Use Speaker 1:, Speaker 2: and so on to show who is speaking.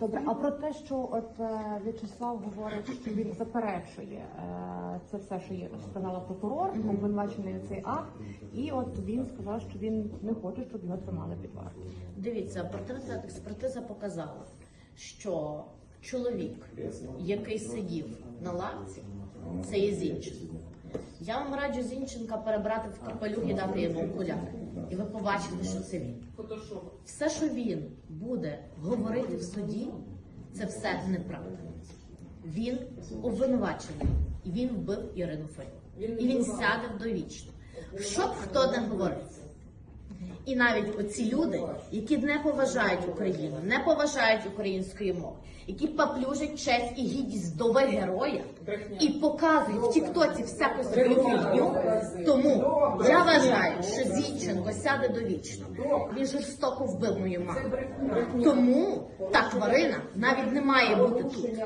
Speaker 1: Добре, а про те, що от е, В'ячеслав говорить, що він заперечує е, це все, що є, сказала прокурор, обвинувачений цей акт, і от він сказав, що він не хоче, щоб його тримали під вартою.
Speaker 2: Дивіться, портретна експертиза показала, що чоловік, який сидів на лавці, це є Зінченко. Я вам раджу Зінченка перебрати в капелюх і дати йому окуляри. І ви побачите, що це він. Все, що він буде говорити в суді, це все неправда. Він обвинувачений, і він вбив Ірину Фейн. І він сяде довічно. Щоб хто не говорив. І навіть оці люди, які не поважають Україну, не поважають української мови, які поплюжать честь і гідність вдови героя і показують в Тіктоці всяку свою фігню. Тому я вважаю, що Зінченко сяде довічно. Він жорстоко вбив мою маму. Тому та тварина навіть не має бути тут.